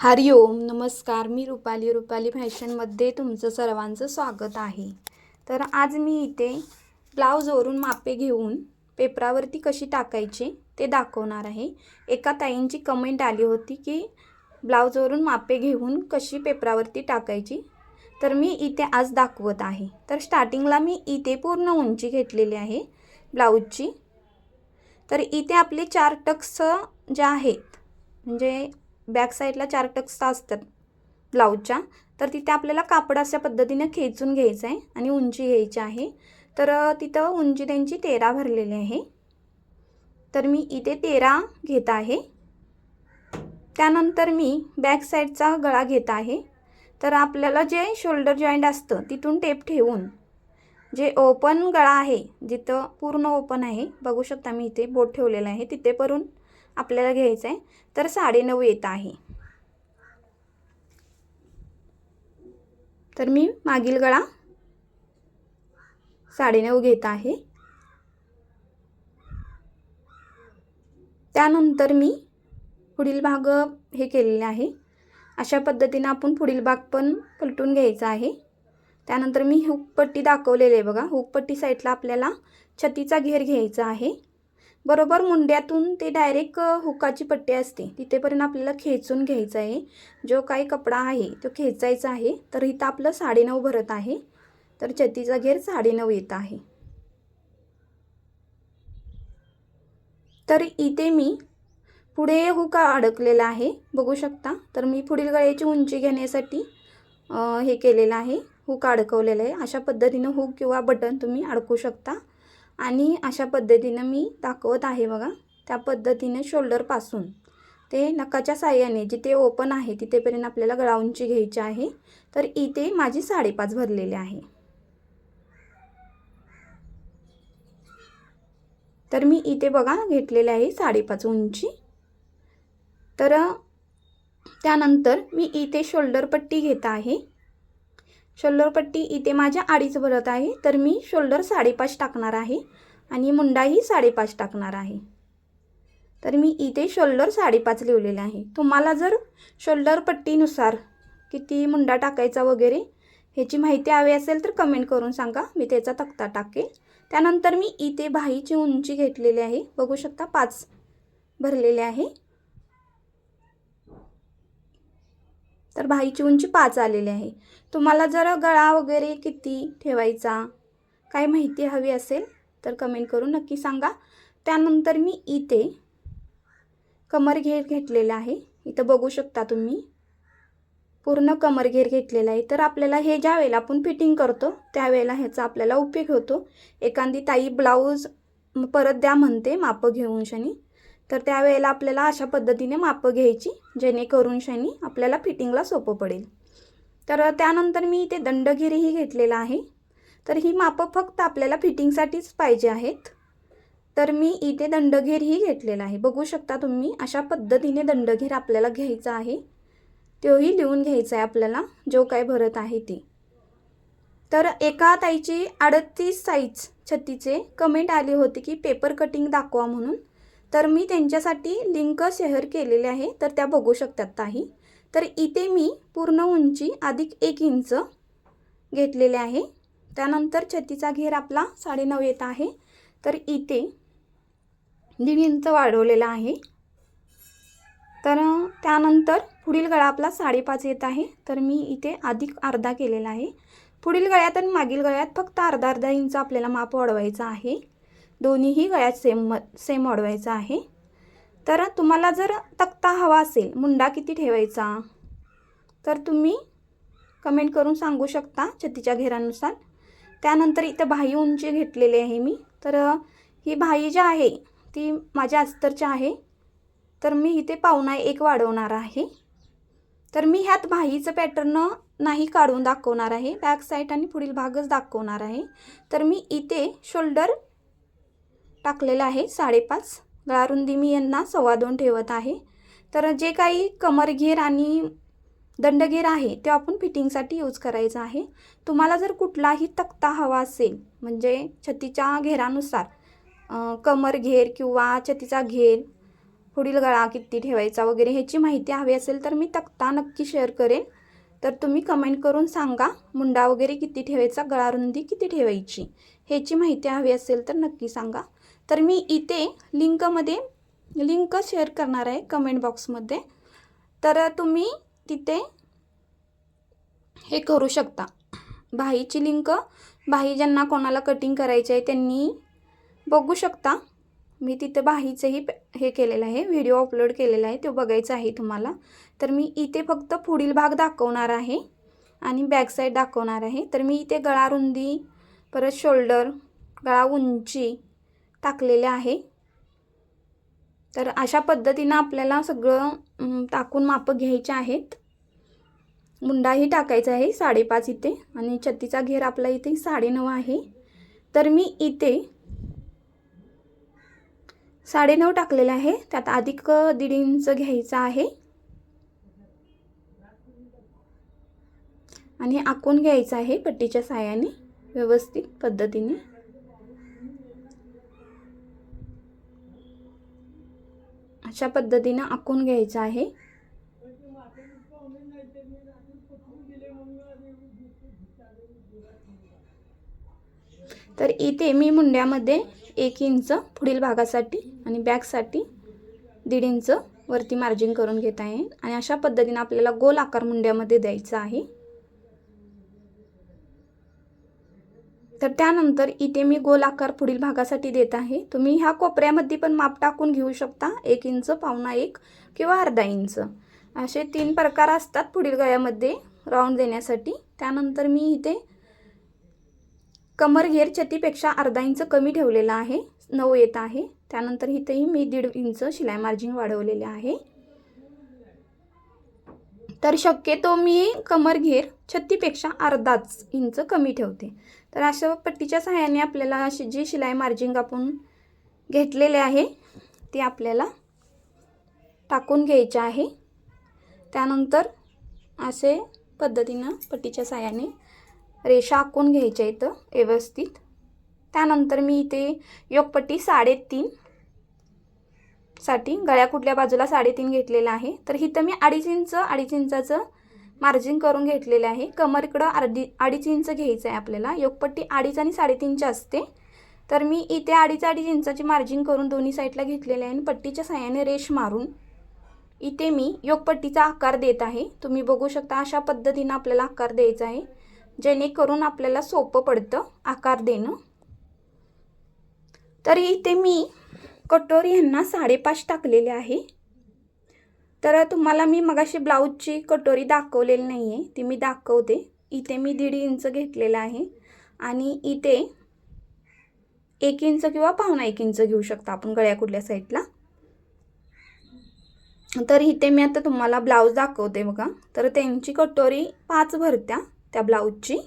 हरि ओम नमस्कार. मी रुपाली रुपाली फॅशनमध्ये तुमचं सर्वांचं स्वागत आहे. तर आज मी इथे ब्लाऊजवरून मापे घेऊन पेपरावरती कशी टाकायची ते दाखवणार आहे. एका ताईंची कमेंट आली होती की ब्लाऊजवरून मापे घेऊन कशी पेपरावरती टाकायची? तर मी इथे आज दाखवत आहे. तर स्टार्टिंगला मी इथे पूर्ण उंची घेतलेली आहे ब्लाऊजची. तर इथे आपले चार टक्स जे आहेत म्हणजे बॅक साईडला चार टक्सा असतात ब्लाऊजच्या तर तिथे आपल्याला कापड अशा पद्धतीने खेचून घ्यायचं आहे आणि उंची घ्यायची आहे. तर तिथं उंची त्यांची तेरा भरलेली आहे. तर मी इथे तेरा घेत आहे. त्यानंतर मी बॅक साईडचा गळा घेत आहे. तर आपल्याला जे शोल्डर जॉईंट असतं तिथून टेप ठेवून जे ओपन गळा आहे जिथं पूर्ण ओपन आहे बघू शकता मी इथे बोट ठेवलेलं आहे तिथे परून आपल्याला घ्यायचं आहे तर साडेनऊ येत आहे. तर मी मागील गळा साडेनऊ घेत आहे. त्यानंतर मी पुढील भाग हे केलेले आहे. अशा पद्धतीनं आपण पुढील भाग पण पलटून घ्यायचा आहे. त्यानंतर मी हुकपट्टी दाखवलेली आहे बघा. हुकपट्टी साईडला आपल्याला छतीचा घेर घ्यायचा आहे. बरोबर मुंड्यातून ते डायरेक्ट हुकाची पट्टी असते. तिथेपर्यंत आपल्याला खेचून घ्यायचं आहे. जो काही कपडा आहे तो खेचायचा आहे. तर इथं आपलं साडेनऊ भरत आहे. तर छतीचा घेर साडेनऊ येत आहे. तर इथे मी पुढे हुका अडकलेला आहे. बघू शकता. तर मी पुढील गळ्याची उंची घेण्यासाठी हे केलेलं आहे. हुक अडकवलेलं आहे. अशा पद्धतीनं हुक किंवा बटन तुम्ही अडकू शकता. आणि अशा पद्धतीनं मी दाखवत आहे बघा त्या पद्धतीने शोल्डरपासून ते नकाच्या साह्याने जिथे ओपन आहे तिथेपर्यंत आपल्याला गळा उंची घ्यायची आहे. तर इथे माझी साडेपाच भरलेली आहे. तर मी इथे बघा घेतलेले आहे साडेपाच उंची. तर त्यानंतर मी इथे शोल्डर पट्टी घेत आहे. शोल्डरपट्टी इथे माझ्या अडीच भरत आहे तर मी शोल्डर साडेपाच टाकणार आहे आणि मुंडाही साडेपाच टाकणार आहे. तर मी इथे शोल्डर साडेपाच लिहिलेले आहे. तुम्हाला जर शोल्डर पट्टीनुसार किती मुंडा टाकायचा वगैरे ह्याची माहिती हवी असेल तर कमेंट करून सांगा मी त्याचा तक्ता टाकेल त्यानंतर मी इथे बाहीची उंची घेतलेली आहे बघू शकता पाच भरलेले आहे. तर बाहीची उंची पाच आलेली आहे. तुम्हाला जर गळा वगैरे किती ठेवायचा? काय माहिती हवी असेल तर कमेंट करून नक्की सांगा. त्यानंतर मी इथे कमर घेर घेतलेला आहे. इथं बघू शकता तुम्ही. पूर्ण कमर घेर घेतलेला आहे. तर आपल्याला हे ज्या वेळेला आपण फिटिंग करतो त्यावेळेला ह्याचा आपल्याला उपयोग होतो. एखादी ताई ब्लाऊज परत द्या म्हणते मापं घेऊन शनी. तर त्यावेळेला आपल्याला अशा पद्धतीने मापं घ्यायची जेणेकरून शनी आपल्याला फिटिंगला सोपं पडेल. तर त्यानंतर मी इथे दंडगिरीही घेतलेला आहे. तर ही मापं फक्त आपल्याला फिटिंगसाठीच पाहिजे आहेत. तर मी इथे दंडघेरही घेतलेला आहे. बघू शकता तुम्ही अशा पद्धतीने दंडघेर आपल्याला घ्यायचा आहे. तोही लिहून घ्यायचा आहे आपल्याला जो काय भरत आहे ते. तर एका ताईची अडतीस साईज छत्तीचे कमेंट आली होती की पेपर कटिंग दाखवा म्हणून. तर मी त्यांच्यासाठी लिंक शेअर केलेले आहे तर त्या बघू शकतात ताही तर इथे मी पूर्ण उंची अधिक एक इंच घेतलेले आहे. त्यानंतर छतीचा घेर आपला साडेनऊ येत आहे. तर इथे दीड इंच वाढवलेला आहे. तर त्यानंतर पुढील गळा आपला साडेपाच येत आहे. तर मी इथे अधिक अर्धा केलेला आहे. पुढील गळ्यात आणि मागील गळ्यात फक्त अर्धा अर्धा इंच आपल्याला माप वाढवायचा आहे. दोन्हीही गळ्यात सेम सेम वाढवायचा आहे. तर तुम्हाला जर तक्ता हवा असेल मुंडा किती ठेवायचा? तर तुम्ही कमेंट करून सांगू शकता छतीच्या घेरानुसार. त्यानंतर इथं बाही उंची घेतलेली आहे मी. तर ही बाही जी आहे ती माझ्या अस्तरची आहे. तर मी इथे पाहुणा एक वाढवणार आहे. तर मी ह्यात बाहीचं पॅटर्न नाही काढून दाखवणार आहे. बॅक साईड आणि पुढील भागच दाखवणार आहे. तर मी इथे शोल्डर टाकलेलं आहे साडेपाच. गळारुंदी मी यांना सव्वा दोन ठेवत आहे. तर जे काही कमरघेर आणि दंडघेर आहे ते आपण फिटिंगसाठी यूज करायचं आहे. तुम्हाला जर कुठलाही तक्ता हवा असेल म्हणजे छतीच्या घेरानुसार कमर घेर किंवा छतीचा घेर पुढील गळा किती ठेवायचा वगैरे ह्याची माहिती हवी असेल तर मी तक्ता नक्की शेअर करेन. तर तुम्ही कमेंट करून सांगा मुंडा वगैरे किती ठेवायचा गळा रुंदी किती ठेवायची ह्याची माहिती हवी असेल तर नक्की सांगा. तर मी इथे लिंकमध्ये लिंक शेअर करणार आहे कमेंट बॉक्समध्ये. तर तुम्ही तिथे हे करू शकता. भाईची लिंक भाई ज्यांना कोणाला कटिंग करायचे आहे त्यांनी बघू शकता. मी तिथे बाहीचंही हे केलेलं आहे व्हिडिओ अपलोड केलेला आहे तो बघायचा आहे तुम्हाला. तर मी इथे फक्त पुढील भाग दाखवणार आहे आणि बॅक साईड दाखवणार आहे. तर मी इथे गळा रुंदी परत शोल्डर गळा उंची टाकलेले आहे. तर अशा पद्धतीनं आपल्याला सगळं टाकून मापं घ्यायचे आहेत. मुंडाही टाकायचा आहे साडेपाच इथे आणि छत्तीचा घेर आपला इथे साडेनऊ आहे. तर मी इथे साडेनऊ टाकलेलं आहे. त्यात अधिक दीड इंच घ्यायचं आहे. आणि आखून घ्यायचं आहे पट्टीच्या साह्याने व्यवस्थित पद्धतीने. अशा पद्धतीनं आखून घ्यायचं आहे. तर इथे मी मुंड्यामध्ये एक इंच पुढील भागासाठी आणि बॅकसाठी दीड इंच वरती मार्जिन करून घेत आहे. आणि अशा पद्धतीनं आपल्याला गोल आकार मुंड्यामध्ये द्यायचा आहे. तर त्यानंतर इथे मी गोल आकार पुढील भागासाठी देत आहे. तुम्ही ह्या कोपऱ्यामध्ये पण माप टाकून घेऊ शकता. एक इंच पावणा एक किंवा अर्धा इंच. असे तीन प्रकार असतात पुढील गळ्यामध्ये राऊंड देण्यासाठी. त्यानंतर मी इथे कमर घेर छतीपेक्षा अर्धा इंच कमी ठेवलेला आहे. नऊ येत आहे. त्यानंतर इथेही मी दीड इंच शिलाई मार्जिन वाढवलेले आहे. तर शक्यतो मी कमर घेर छत्तीपेक्षा अर्धाच इंच कमी ठेवते. तर अशा पट्टीच्या सहाय्याने आपल्याला अशी जी शिलाई मार्जिंग आपण घेतलेले आहे ती आपल्याला टाकून घ्यायची आहे. त्यानंतर असे पद्धतीनं पट्टीच्या सहाय्याने रेषा आखून घ्यायच्या इथं व्यवस्थित. त्यानंतर मी इथे योगपट्टी साडेतीन साठी गळ्या कुठल्या बाजूला साडेतीन घेतलेला आहे. तर इथं मी अडीच इंच अडीच इंचाचं मार्जिन करून घेतलेलं आहे. कमरकडं अर्धी अडीच इंच घ्यायचं आहे आपल्याला. योगपट्टी अडीच आणि साडेतीनची असते. तर मी इथे अडीच अडीच इंचाची मार्जिन करून दोन्ही साईडला घेतलेले आहे आणि पट्टीच्या साह्याने रेश मारून इथे मी योगपट्टीचा आकार देत आहे. तुम्ही बघू शकता अशा पद्धतीनं आपल्याला आकार द्यायचा आहे. जेणेकरून आपल्याला सोपं पडतं आकार देणं. तर इथे मी कटोरी यांना साडेपाच टाकलेले आहे. तर तुम्हाला मी मगाशी ब्लाऊजची कटोरी दाखवलेली नाही आहे ती मी दाखवते. इथे मी दीड इंच घेतलेलं आहे. आणि इथे एक इंच किंवा पाहुणा एक इंच घेऊ शकता आपण गळ्या कुठल्या साईडला. तर इथे मी आता तुम्हाला ब्लाऊज दाखवते बघा. तर त्यांची कटोरी पाच भरत्या त्या ब्लाऊजची.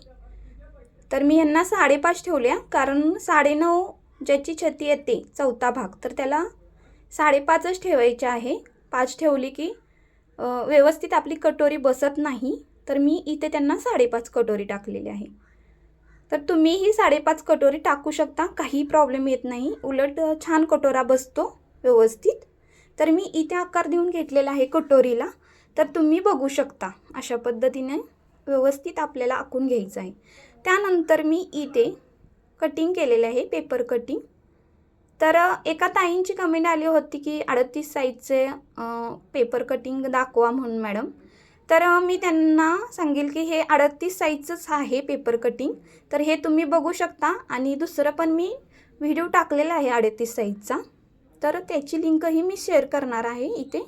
तर मी यांना साडेपाच ठेवल्या कारण साडेनऊ ज्याची छती येते चौथा भाग. तर त्याला साडेपाचच ठेवायचे आहे. पाच ठेवली की व्यवस्थित आपली कटोरी बसत नाही तर मी इथे त्यांना साडेपाच कटोरी टाकलेली आहे. तर तुम्हीही साडेपाच कटोरी टाकू शकता काही प्रॉब्लेम येत नाही. उलट छान कटोरा बसतो व्यवस्थित. तर मी इथे आकार देऊन घेतलेला आहे कटोरीला. तर तुम्ही बघू शकता अशा पद्धतीने व्यवस्थित आपल्याला आखून घ्यायचं आहे. त्यानंतर मी इथे कटिंग केलेलं आहे पेपर कटिंग तर एका ताईंची कमेंट आली होती की अडतीस साईजचे पेपर कटिंग दाखवा म्हणून मॅडम तर मी त्यांना सांगेल की हे अडतीस साईजचंच आहे पेपर कटिंग तर हे तुम्ही बघू शकता. आणि दुसरं पण मी व्हिडिओ टाकलेला आहे अडतीस साईजचा. तर त्याची लिंकही मी शेअर करणार आहे इथे.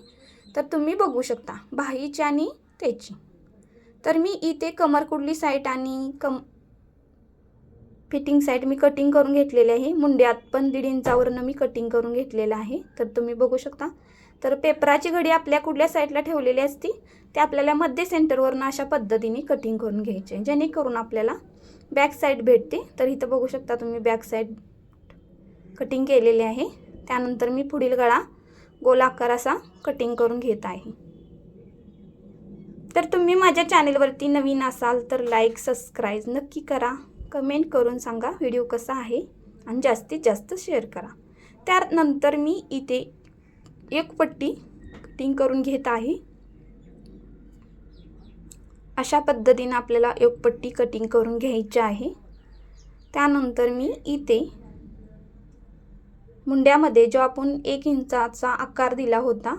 तर तुम्ही बघू शकता. बाहीची आणि त्याची. तर मी इथे कमरकुडली साईट आणि कम फिटिंग साईड मी कटिंग करून घेतलेली आहे. मुंड्यात पण दीड इंचावरनं मी कटिंग करून घेतलेलं आहे. तर तुम्ही बघू शकता. तर पेपराची घडी आपल्या कुठल्या साईडला ठेवलेली असती ते आपल्याला मध्य सेंटरवरनं अशा पद्धतीने कटिंग करून घ्यायचे. जेणेकरून आपल्याला बॅक साईड भेटते. तर इथं बघू शकता तुम्ही बॅक साईड कटिंग केलेली आहे. त्यानंतर मी पुढील गळा गोल आकार असा कटिंग करून घेत आहे. तर तुम्ही माझ्या चॅनेलवरती नवीन असाल तर लाईक सबस्क्राईब नक्की करा. कमेंट करून सांगा व्हिडिओ कसा आहे आणि जास्तीत जास्त शेअर करा. त्यानंतर मी इथे एक पट्टी कटिंग करून घेत आहे. अशा पद्धतीनं आपल्याला एक पट्टी कटिंग करून घ्यायची आहे. त्यानंतर मी इथे मुंड्यामध्ये जो आपण एक इंचाचा आकार दिला होता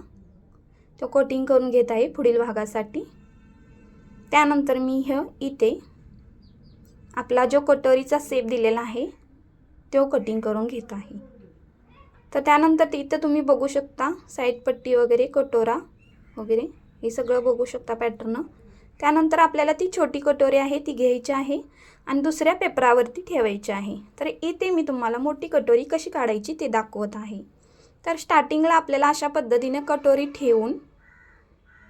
तो कटिंग करून घेत आहे पुढील भागासाठी. त्यानंतर मी ह इथे आपला जो कटोरीचा सेप दिलेला आहे तो कटिंग करून घेत आहे. तर त्यानंतर तिथं तुम्ही बघू शकता साईड पट्टी वगैरे कटोरा वगैरे हे सगळं बघू शकता पॅटर्न त्यानंतर आपल्याला ती छोटी कटोरी आहे ती घ्यायची आहे आणि दुसऱ्या पेपरावरती ठेवायची आहे. तर इथे मी तुम्हाला मोठी कटोरी कशी काढायची ते दाखवत आहे. तर स्टार्टिंगला आपल्याला अशा पद्धतीने कटोरी ठेवून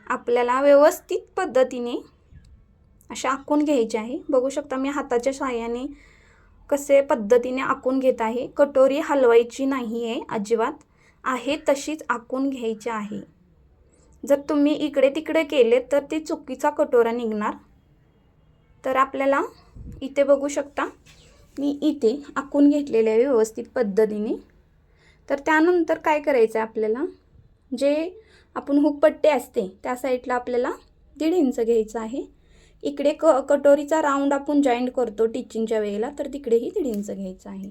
आपल्याला व्यवस्थित पद्धतीने अशा आखून घ्यायचे आहे. बघू शकता मी हाताच्या साह्याने कसे पद्धतीने आखून घेत आहे. कटोरी हलवायची नाही आहे अजिबात. आहे तशीच आखून घ्यायची आहे. जर तुम्ही इकडे तिकडे केले तर ते चुकीचा कटोरा निघणार. तर आपल्याला इथे बघू शकता मी इथे आखून घेतलेले आहे व्यवस्थित पद्धतीने. तर त्यानंतर काय करायचं आहे आपल्याला? जे आपण हुकपट्टे असते त्या साईडला आपल्याला दीड इंच घ्यायचं आहे. इकडे क कटोरीचा राऊंड आपण जॉईंट करतो टिचिंगच्या वेळेला तर तिकडेही दीड इंच घ्यायचं आहे.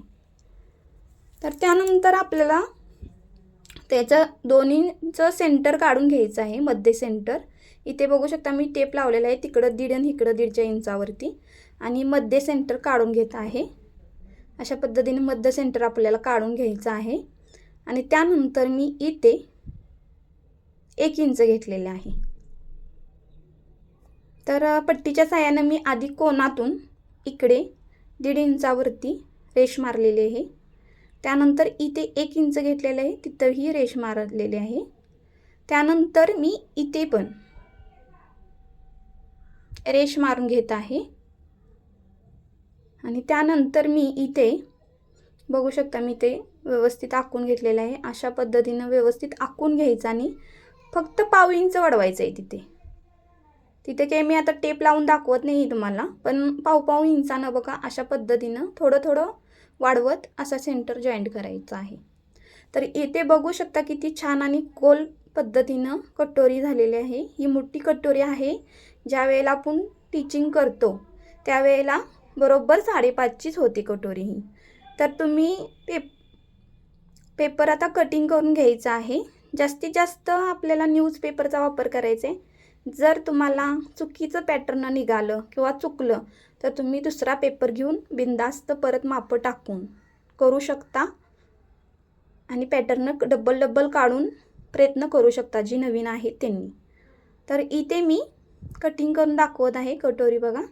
तर त्यानंतर आपल्याला त्याचं दोन्हीचं सेंटर काढून घ्यायचं आहे मध्य सेंटर इथे बघू शकता मी टेप लावलेला आहे तिकडं दीड आणि इकडं दीडच्या इंचावरती. आणि मध्य सेंटर काढून घेत आहे. अशा पद्धतीने मध्य सेंटर आपल्याला काढून घ्यायचं आहे. आणि त्यानंतर मी इथे एक इंच घेतलेले आहे. तर पट्टीच्या साह्यानं मी आधी कोणातून इकडे दीड इंचावरती रेश मारलेली आहे. त्यानंतर इथे एक इंच घेतलेलं आहे तिथंही रेश मारलेली आहे. त्यानंतर मी इथे पण रेश मारून घेत आहे. आणि त्यानंतर मी इथे बघू शकता मी ते व्यवस्थित आखून घेतलेलं आहे. अशा पद्धतीनं व्यवस्थित आखून घ्यायचं आणि फक्त पाव इंच वाढवायचं आहे तिथे. तिथे काही मी आता टेप लावून दाखवत नाही तुम्हाला पण पाव पाव इंचानं बघा अशा पद्धतीनं थोडं थोडं वाढवत असा सेंटर जॉईंट करायचा आहे. तर इथे बघू शकता किती छान आणि गोल पद्धतीनं कटोरी झालेली आहे. ही मोठी कटोरी आहे ज्या वेळेला आपण टीचिंग करतो त्यावेळेला बरोबर साडेपाचचीच होती कटोरी ही. तर तुम्ही पेप पेपर आता कटिंग करून घ्यायचा आहे. जास्तीत जास्त आपल्याला न्यूजपेपरचा वापर करायचा आहे जर तुम्हाला चुकीचं पॅटर्न निघालं किंवा चुकलं तर तुम्ही दुसरा पेपर घेऊन बिंदास्त परत मापं टाकून करू शकता. आणि पॅटर्न डबल डबल काढून प्रयत्न करू शकता जी नवीन आहे त्यांनी. तर इथे मी कटिंग करून दाखवत आहे कटोरी बघा.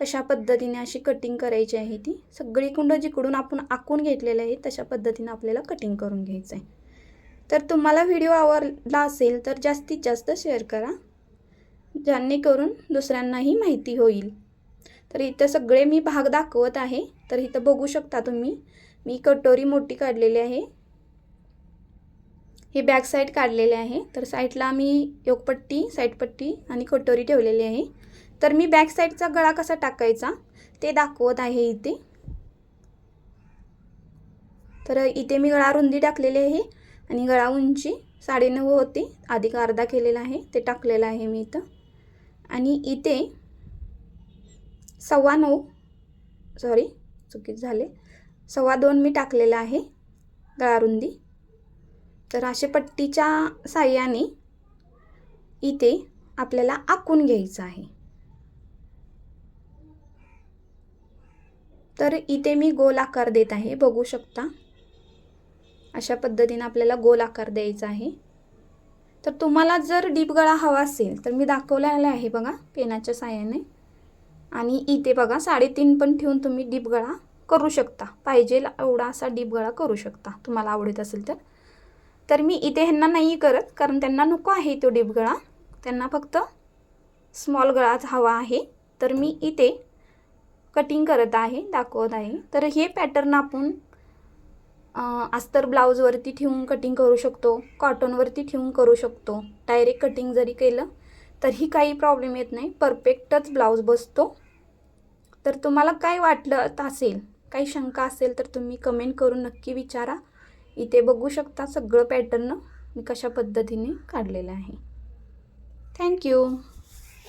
कशा पद्धतीने अशी कटिंग करायची आहे ती. सगळी कुंड जिकडून आपण आखून घेतलेलं आहे तशा पद्धतीनं आपल्याला कटिंग करून घ्यायचं आहे तर तुम्हाला व्हिडिओ आवडला असेल तर जास्तीत जास्त शेअर करा. जेणेकरून दुसऱ्यांनाही माहिती होईल. तर इथं सगळे मी भाग दाखवत आहे. तर इथं बघू शकता तुम्ही. मी कटोरी मोठी काढलेली आहे. ही बॅक साईड काढलेली आहे. तर साईडला मी योगपट्टी साईडपट्टी आणि कटोरी ठेवलेली आहे. तर मी बॅक साईडचा गळा कसा टाकायचा ते दाखवत आहे इथे. तर इथे मी गळा रुंदी टाकलेली आहे आणि गळा उंची साडेनऊ होती. अधिक अर्धा केलेला आहे. ते टाकलेलं आहे मी इथं. आणि इथे सव्वा नऊ सॉरी चुकीत झाले. सव्वा दोन मी टाकलेलं आहे गळारुंदी. तर असे पट्टीच्या साह्याने इथे आपल्याला आखून घ्यायचं आहे. तर इथे मी गोल आकार देत आहे बघू शकता. अशा पद्धतीने आपल्याला गोल आकार द्यायचा आहे. तर तुम्हाला जर डीप गळा हवा असेल तर मी दाखवलेला आहे बघा पेनाच्या साह्याने. आणि इथे बघा साडेतीन पण ठेवून तुम्ही डीप गळा करू शकता. पाहिजे एवढा असा डीप गळा करू शकता तुम्हाला आवडत असेल तर. तर मी इथे ह्यांना नाही करत कारण त्यांना नको आहे तो डीप गळा. त्यांना फक्त स्मॉल गळाच हवा आहे. तर मी इथे कटिंग करत आहे दाखवत आहे. तर हे पॅटर्न आपण अस्तर ब्लाऊजवरती ठेवून कटिंग करू शकतो कॉटनवरती ठेवून करू शकतो. डायरेक्ट कटिंग जरी केलं तरीही काही प्रॉब्लेम येत नाही. परफेक्टच ब्लाऊज बसतो. तर तुम्हाला काय वाटलं असेल काही शंका असेल तर तुम्ही कमेंट करून नक्की विचारा. इथे बघू शकता सगळं पॅटर्न मी कशा पद्धतीने काढलेलं आहे. थँक्यू